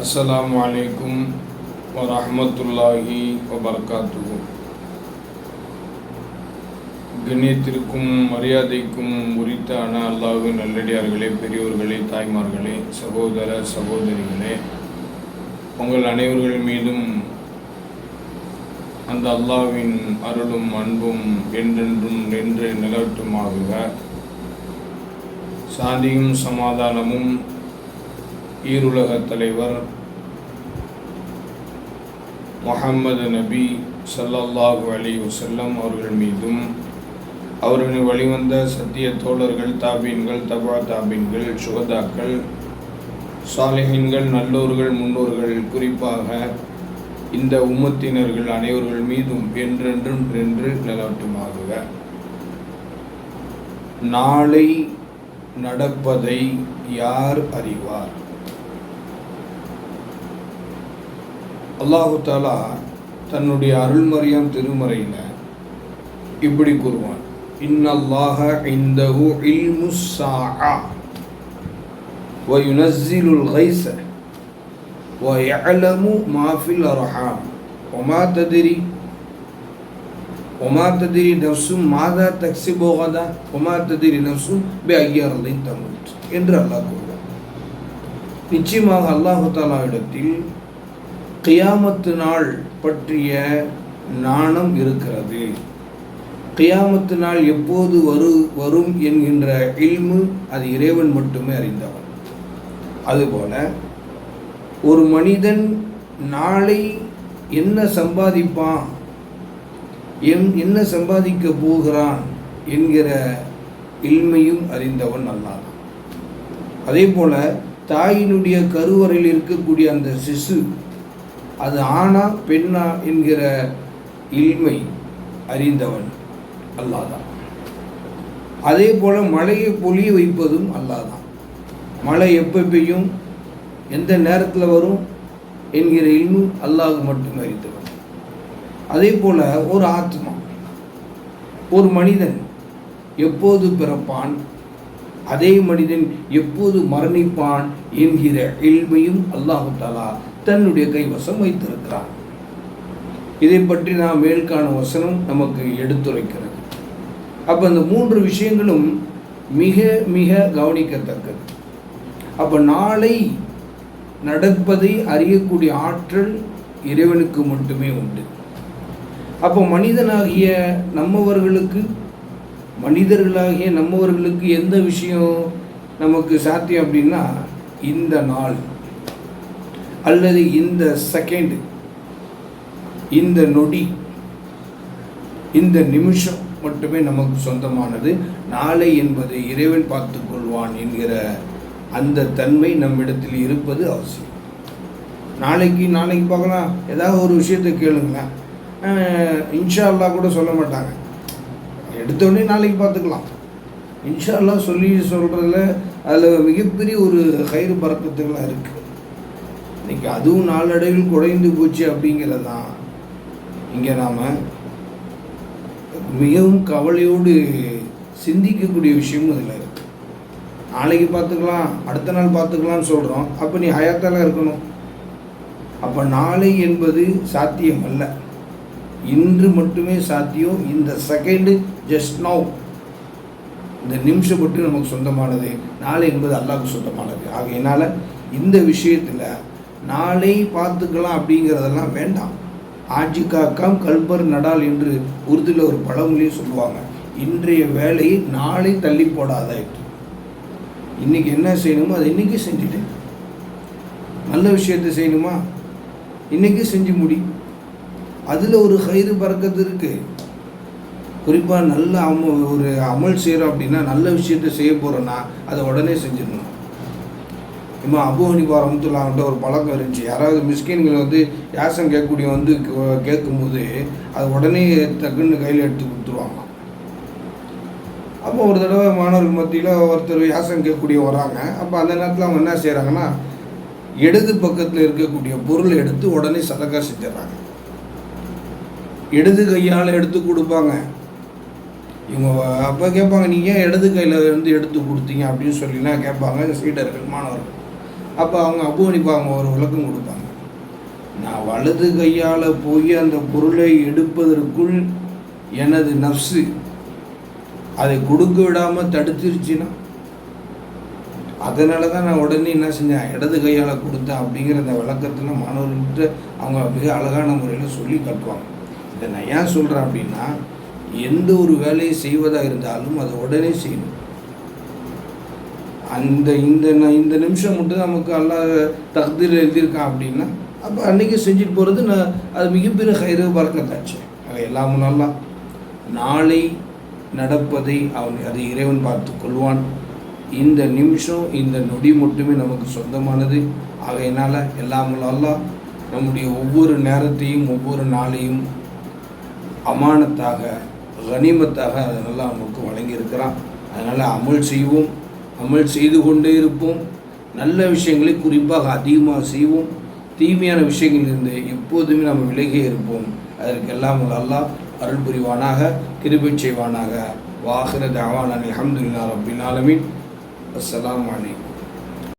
அஸ்ஸலாமு அலைக்கும் வரஹ்மத்துல்லாஹி வபரகாத்துஹு கண்ணியத்திற்கும் மரியாதைக்கும் உரித்தான அல்லாஹு நல்லடியார்களே பெரியோர்களே தாய்மார்களே சகோதர சகோதரிகளே உங்கள் அனைவர்கள் மீதும் அந்த அல்லாஹ்வின் அருளும் அன்பும் என்றென்றும் நின்று நிலவட்டுமாகுக. சாந்தியும் சமாதானமும் ஈருலகத் தலைவர் முகமது நபி ஸல்லல்லாஹு அலி வசல்லம் அவர்கள் மீதும் அவர்களின் வழிவந்த சத்திய தோழர்கள் தாபீன்கள் தபா தாபீன்கள் சுகதாக்கள் சாலிஹீன்கள் நல்லோர்கள் முன்னோர்கள் குறிப்பாக இந்த உம்மத்தினர்கள் அனைவர்கள் மீதும் என்றென்றும் என்று நிலவட்டுமாகுக நாளை நடப்பதை யார் அறிவார்? அல்லாஹு தாலா தன்னுடைய அருள்மறையாம் திருமறையில் இப்படி கூறுவான் இன்னல்லாஹ இந்தஹு இல்மு ஸாஆ وينزل الغيث ويعلم ما في الأرحام وما تدري وما تدري نفس ماذا تكسب غدا وما تدري نفس بأي أرض تموت என்று அல்லாஹ் கூறுவார் நிச்சயமாக அல்லாஹு தாலா இடத்தில் கியாமத்து நாள் பற்றிய நாணம் இருக்கிறது. கியாமத்து நாள் எப்போது வரு வரும் என்கின்ற இல்மு அது இறைவன் மட்டுமே அறிந்தவன். அதுபோல ஒரு மனிதன் நாளை என்ன சம்பாதிப்பான் என் என்ன சம்பாதிக்க போகிறான் என்கிற இல்மையும் அறிந்தவன் அல்லாதான் அதே போல தாயினுடைய கருவறையில் இருக்கக்கூடிய அந்த சிசு அது ஆணா பெண்ணா என்கிற இல்மை அறிந்தவன் அல்லாதான். அதே போல் மழையை பொழிய வைப்பதும் அல்லாதான். மழை எப்போ பெய்யும் எந்த நேரத்தில் வரும் என்கிற இல்மு அல்லாஹ் மட்டும் அறிந்தவன். அதே போல் ஒரு ஆத்மா ஒரு மனிதன் எப்போது பிறப்பான்? அதே மனிதன் எப்போது மரணிப்பான் என்கிற எளிமையும் அல்லாஹு தாலா தன்னுடைய கைவசம் வைத்திருக்கிறான். இதை பற்றி நாம் மேல்காண வசனம் நமக்கு எடுத்துரைக்கிறது. அப்போ அந்த மூன்று விஷயங்களும் மிக மிக கவனிக்கத்தக்கது. அப்போ நாளை நடப்பதை அறியக்கூடிய ஆற்றல் இறைவனுக்கு மட்டுமே உண்டு. அப்போ மனிதனாகிய நம்மவர்களுக்கு மனிதர்களாகிய நம்மவர்களுக்கு எந்த விஷயம் நமக்கு சாத்தியம் அப்படின்னா இந்த நாள். அல்லது இந்த செகண்ட் இந்த நொடி. இந்த நிமிஷம் மட்டுமே நமக்கு சொந்தமானது. நாளை என்பதை இறைவன் பார்த்து கொள்வான் என்கிற அந்த தன்மை நம்மிடத்தில் இருப்பது அவசியம். நாளைக்கு நாளைக்கு பார்க்கலாம். ஏதாவது ஒரு விஷயத்தை கேளுங்களேன். இன்ஷா அல்லா கூட சொல்ல மாட்டாங்க. எடுத்தோடனே நாளைக்கு பார்த்துக்கலாம். இன்ஷா சொல்லி சொல்கிறதுல அதில் மிகப்பெரிய ஒரு கயிறு பறக்கத்துக்கெல்லாம் இருக்குது இன்றைக்கி அதுவும் நாளடைவில் குறைந்து போச்சு அப்படிங்கிறது தான் இங்கே நாம் மிகவும் கவலையோடு சிந்திக்கக்கூடிய விஷயமும் இதில் இருக்குது நாளைக்கு பார்த்துக்கலாம் அடுத்த நாள் பார்த்துக்கலாம்னு சொல்கிறோம் அப்போ நீ ஹயாத்தால் இருக்கணும். அப்போ நாளை என்பது சாத்தியம் அல்ல இன்று மட்டுமே சாத்தியம் இந்த செகண்டு ஜஸ்ட் நவ் இந்த நிமிஷம் மட்டும் நமக்கு சொந்தமானது. நாளை என்பது அல்லாவுக்கு சொந்தமானது. ஆகையினால் இந்த விஷயத்தில் நாளை பார்த்துக்கலாம் அப்படிங்கிறதெல்லாம் வேண்டாம். ஆட்சி காக்காம் கல்பர் நடால் என்று உருதுல ஒரு பழமொழியும் சொல்லுவாங்க. இன்றைய வேலையை நாளை தள்ளி போடாத. இன்றைக்கி என்ன செய்யணுமோ அதை இன்றைக்கி செஞ்சுட்டேன். நல்ல விஷயத்தை செய்யணுமா? இன்னைக்கு செஞ்சு முடி. அதில் ஒரு கயிறு பறக்கிறது இருக்குது குறிப்பாக நல்ல அம ஒரு அமல் செய்கிறோம் அப்படின்னா நல்ல விஷயத்த செய்ய போகிறோன்னா அதை உடனே செஞ்சிடணும். இப்போ அபு ஹனிபா ரமத்துல்லாங்கிட்ட ஒரு பழக்கம் இருந்துச்சு. யாராவது மிஸ்கின்கள் வந்து யாசம் கேட்கக்கூடிய வந்து கேட்கும்போது அது உடனே டக்குன்னு கையில் எடுத்து கொடுத்துருவாங்க. அப்போ ஒரு தடவை மாணவர்கள் மத்தியில் ஒருத்தர் யாசம் கேட்கக்கூடிய வராங்க. அப்போ அந்த நேரத்தில் அவங்க என்ன செய்கிறாங்கன்னா இடது பக்கத்தில் இருக்கக்கூடிய பொருளை எடுத்து உடனே சதக்கா செஞ்சிடறாங்க. இடது கையால் எடுத்து கொடுப்பாங்க. இவங்க அப்போ கேட்பாங்க நீங்கள் ஏன் இடது கையில் இருந்து எடுத்து கொடுத்தீங்க? அப்படின்னு சொல்லிலாம் கேட்பாங்க சீடர்கள் மாணவர்கள் அப்போ அவங்க அபு அவங்க ஒரு விளக்கம் கொடுப்பாங்க. நான் வலது கையால் போய் அந்த பொருளை எடுப்பதற்குள் எனது நஃப்ஸு அதை கொடுக்க விடாமல் தடுத்துருச்சுன்னா அதனால தான் நான் உடனே என்ன செஞ்சேன்? இடது கையால் கொடுத்தேன் அப்படிங்கிற அந்த விளக்கத்தில் மாணவர்கள்ட்ட அவங்க மிக அழகான முறையில் சொல்லி காட்டுவாங்க. இதை நான் ஏன் சொல்கிறேன் அப்படின்னா எந்த ஒரு வேலையை செய்வதாக இருந்தாலும் அதை உடனே செய்யணும். அந்த இந்த இந்த நிமிஷம் மட்டும் நமக்கு அல்லாஹ் தகுதியில் எழுதியிருக்கான் அப்படின்னா அப்போ அன்றைக்கி செஞ்சுட்டு போகிறது நான் அது மிகப்பெரிய கயிறு பறக்கத்தாச்சு அது எல்லாம் நல்லா. நாளை நடப்பதை அவன் அதை இறைவன் பார்த்து கொள்வான். இந்த நிமிஷம் இந்த நொடி மட்டுமே நமக்கு சொந்தமானது. ஆகையினால் எல்லாம் நல்லா. நம்முடைய ஒவ்வொரு நேரத்தையும் ஒவ்வொரு நாளையும் அமானத்தாக கனிமத்தாக அதனால் நமக்கு வழங்கியிருக்கிறான். அதனால் அமல் செய்வோம் அமல் செய்து கொண்டே இருப்போம். நல்ல விஷயங்களை குறிப்பாக அதிகமாக செய்வோம். தீமையான விஷயங்களிலிருந்து எப்போதுமே நம்ம விலகியே இருப்போம். அதற்கெல்லாம் அல்லாஹ் அருள் புரிவானாக கிருபை செய்வானாக. வாஹிர தாவான் அலமதுல்லா ரபின் ஆலமின். அஸ்லாம் வலைக்கம்